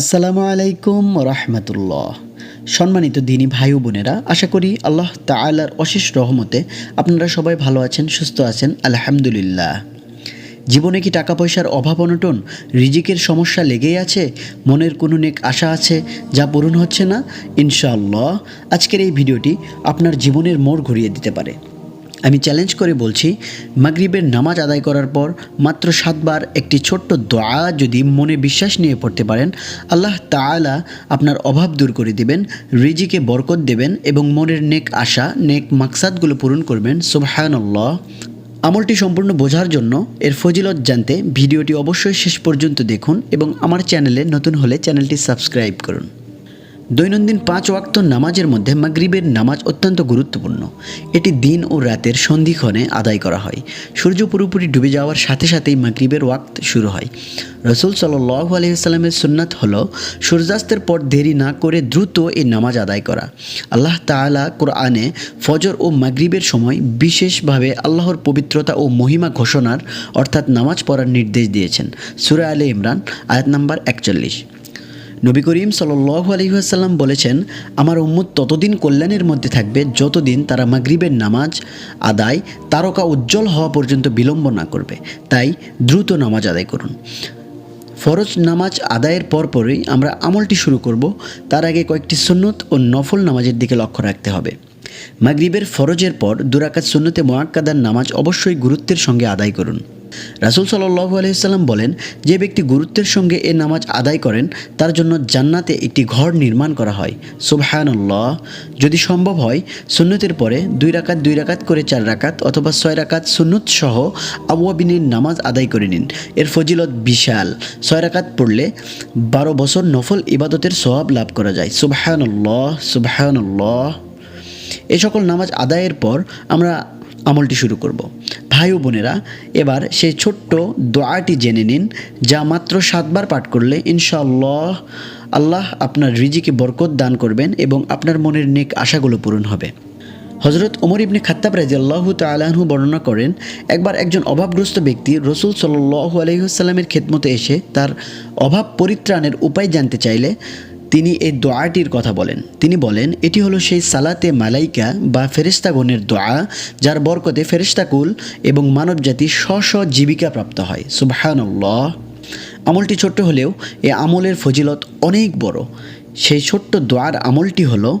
আসসালামু আলাইকুম রহমতুল্লাহ। সম্মানিত দিনী ভাই বোনেরা, আশা করি আল্লাহ তাআলার অশেষ রহমতে আপনারা সবাই ভালো আছেন, সুস্থ আছেন, আলহামদুলিল্লাহ। জীবনে কি টাকা পয়সার অভাব অনটন, রিজিকের সমস্যা লেগেই আছে, মনের কোনো নেক আশা আছে, যা পূরণ হচ্ছে না? ইনশাআল্লাহ, আজকের এই ভিডিওটি আপনার জীবনের মোড় ঘুরিয়ে দিতে পারে। আমি চ্যালেঞ্জ করে বলছি, মাগরিবের নামাজ আদায় করার পর মাত্র সাতবার একটি ছোট্ট দোয়া যদি মনে বিশ্বাস নিয়ে পড়তে পারেন, আল্লাহ তাআলা আপনার অভাব দূর করে দিবেন, রিজিকে বরকত দেবেন এবং মনের নেক আশা, নেক মাকসাদগুলো পূরণ করবেন। সুবহানাল্লাহ। আমলটি সম্পূর্ণ বোঝার জন্য এর ফজিলত জানতে ভিডিওটি অবশ্যই শেষ পর্যন্ত দেখুন এবং আমার চ্যানেলে নতুন হলে চ্যানেলটি সাবস্ক্রাইব করুন। দৈনন্দিন পাঁচ ওয়াক্ত নামাজের মধ্যে মাগরিবের নামাজ অত্যন্ত গুরুত্বপূর্ণ। এটি দিন ও রাতের সন্ধিক্ষণে আদায় করা হয়। সূর্য পুরোপুরি ডুবে যাওয়ার সাথে সাথেই মাগরিবের ওয়াক্ত শুরু হয়। রসুল সাল্লাহ আলহিহাস্লামের সুন্নাত হল, সূর্যাস্তের পর দেরি না করে দ্রুত এই নামাজ আদায় করা। আল্লাহ তাআলা কোরআনে ফজর ও মাগরিবের সময় বিশেষভাবে আল্লাহর পবিত্রতা ও মহিমা ঘোষণার, অর্থাৎ নামাজ পড়ার নির্দেশ দিয়েছেন। সুরা আলে ইমরান, আয়াত নাম্বার একচল্লিশ। নবী করিম সাল্লু আলহিহাসাল্লাম বলেছেন, আমার উম্মত ততদিন কল্যাণের মধ্যে থাকবে যতদিন তারা মাগরিবের নামাজ আদায়, তারকা উজ্জ্বল হওয়া পর্যন্ত বিলম্ব না করবে। তাই দ্রুত নামাজ আদায় করুন। ফরজ নামাজ আদায়ের পরপরই আমরা আমলটি শুরু করব। তার আগে কয়েকটি সুন্নত ও নফল নামাজের দিকে লক্ষ্য রাখতে হবে। মাগরিবের ফরজের পর দুরাকাত সুন্নতে মোয়াক্কাদার নামাজ অবশ্যই গুরুত্বের সঙ্গে আদায় করুন। রাসুল সাল্লাহ আলহিসাল্লাম বলেন, যে ব্যক্তি গুরুত্বের সঙ্গে এ নামাজ আদায় করেন, তার জন্য জান্নাতে একটি ঘর নির্মাণ করা হয়। সুবহানাল্লাহ। যদি সম্ভব হয়, সুন্নতের পরে দুই রাকাত দুই রাকাত করে চার রাকাত অথবা ছয় রাকাত সুন্নত সহ আবুয়াবিনের নামাজ আদায় করে নিন। এর ফজিলত বিশাল। ছয় রাকাত পড়লে বারো বছর নফল ইবাদতের সওয়াব লাভ করা যায়। সুবহানাল্লাহ সুবহানাল্লাহ। এ সকল নামাজ আদায়ের পর আমরা আমলটি শুরু করব। ভাই ও বোনেরা, এবার সেই ছোট্ট দোয়াটি জেনে নিন, যা মাত্র সাতবার পাঠ করলে ইনশাআল্লাহ আল্লাহ আপনার রিজিকে বরকত দান করবেন এবং আপনার মনের নেক আশাগুলো পূরণ হবে। হজরত ওমর ইবনে খাত্তাব রাজিয়াল্লাহু তালাহু বর্ণনা করেন, একবার একজন অভাবগ্রস্ত ব্যক্তি রসুল সাল্লু আলহিহাস্লামের খেদমতে এসে তার অভাব পরিত্রাণের উপায় জানতে চাইলে তিনি এই দোয়াটির কথা বলেন। তিনি বলেন, এটি হলো সেই সালাতে মালাইকা বা ফেরিস্তাগণের দোয়া, যার বরকতে ফেরিস্তাকুল এবং মানবজাতি স্ব স্ব জীবিকা প্রাপ্ত হয়। সুবহানাল্লাহ। আমলটি ছোট্ট হলেও এ আমলের ফজিলত অনেক বড়। সেই ছোট্ট দোয়ার আমলটি হলো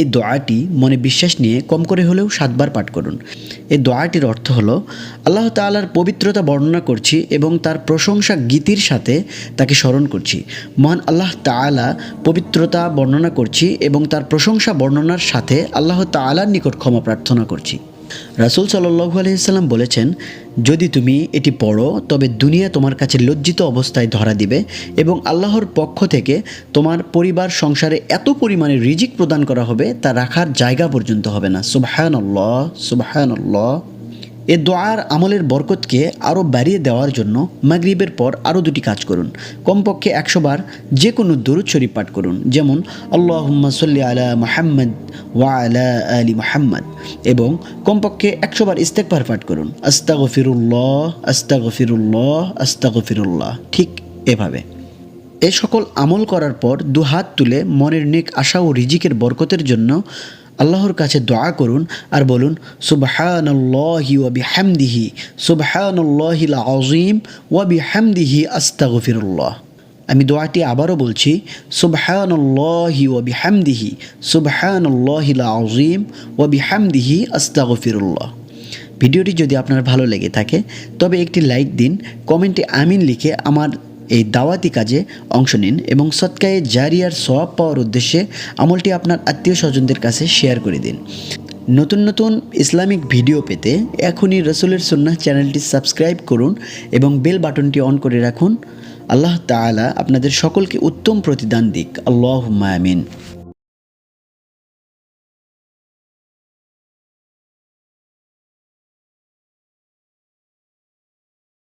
এই দোয়াটি মনে বিশ্বাস নিয়ে কম করে হলেও সাতবার পাঠ করুন। এই দোয়াটির অর্থ হল, আল্লাহ তালার পবিত্রতা বর্ণনা করছি এবং তার প্রশংসা গীতির সাথে তাকে স্মরণ করছি। মহান আল্লাহ তালা পবিত্রতা বর্ণনা করছি এবং তার প্রশংসা বর্ণনার সাথে আল্লাহ তালার নিকট ক্ষমা প্রার্থনা করছি। রাসুল সাল্লু আলহিসাল্লাম বলেছেন, যদি তুমি এটি পড়ো, তবে দুনিয়া তোমার কাছে লজ্জিত অবস্থায় ধরা দিবে এবং আল্লাহর পক্ষ থেকে তোমার পরিবার সংসারে এত পরিমাণে রিজিক প্রদান করা হবে, তা রাখার জায়গা পর্যন্ত হবে না। সুবাহানল্লাহ সুবাহানল্লাহ। এ দোয়ার আমলের বরকতকে আরও বাড়িয়ে দেওয়ার জন্য মাগরিবের পর আরও দুটি কাজ করুন। কমপক্ষে একশো বার যে কোনো দরুদ শরীফ পাঠ করুন, যেমন আল্লাহ সাল্লি আলা মাহাম্মদ ওয়া আলা আলী মাহাম্মদ এবং কমপক্ষে একশো বার ইস্তেকবার পাঠ করুন আস্তাগ ফিরুল্লাহ আস্তাগ ফিরুল্লাহ আস্তাগ ফিরুল্লাহ ঠিক এভাবে। এ সকল আমল করার পর দু হাত তুলে মনের নেক আশা ও রিজিকের বরকতের জন্য আল্লাহর কাছে দোয়া করুন আর বলুন, সুবহানাল্লাহি ওয়া বিহামদিহি, সুবহানাল্লাহিল আযীম ওয়া বিহামদিহি আস্তাগফিরুল্লাহ। আমি দোয়াটি আবারও বলছি, সুবহানাল্লাহি ওয়া বিহামদিহি, সুবহানাল্লাহিল আযীম ওয়া বিহামদিহি আস্তাগফিরুল্লাহ। ভিডিওটি যদি আপনার ভালো লেগে থাকে, তবে একটি লাইক দিন, কমেন্টে আমিন লিখে আমার এই দাওয়াতি কাজে অংশ নিন এবং সৎকায়ে জারিয়ার সওয়াব পাওয়ার উদ্দেশ্যে আমলটি আপনার আত্মীয় স্বজনদের কাছে শেয়ার করে দিন। নতুন নতুন ইসলামিক ভিডিও পেতে এখনই রসুলের সন্ন্যাস চ্যানেলটি সাবস্ক্রাইব করুন এবং বেল বাটনটি অন করে রাখুন। আল্লাহ তালা আপনাদের সকলকে উত্তম প্রতিদান দিক। আল্লাহ আমিন।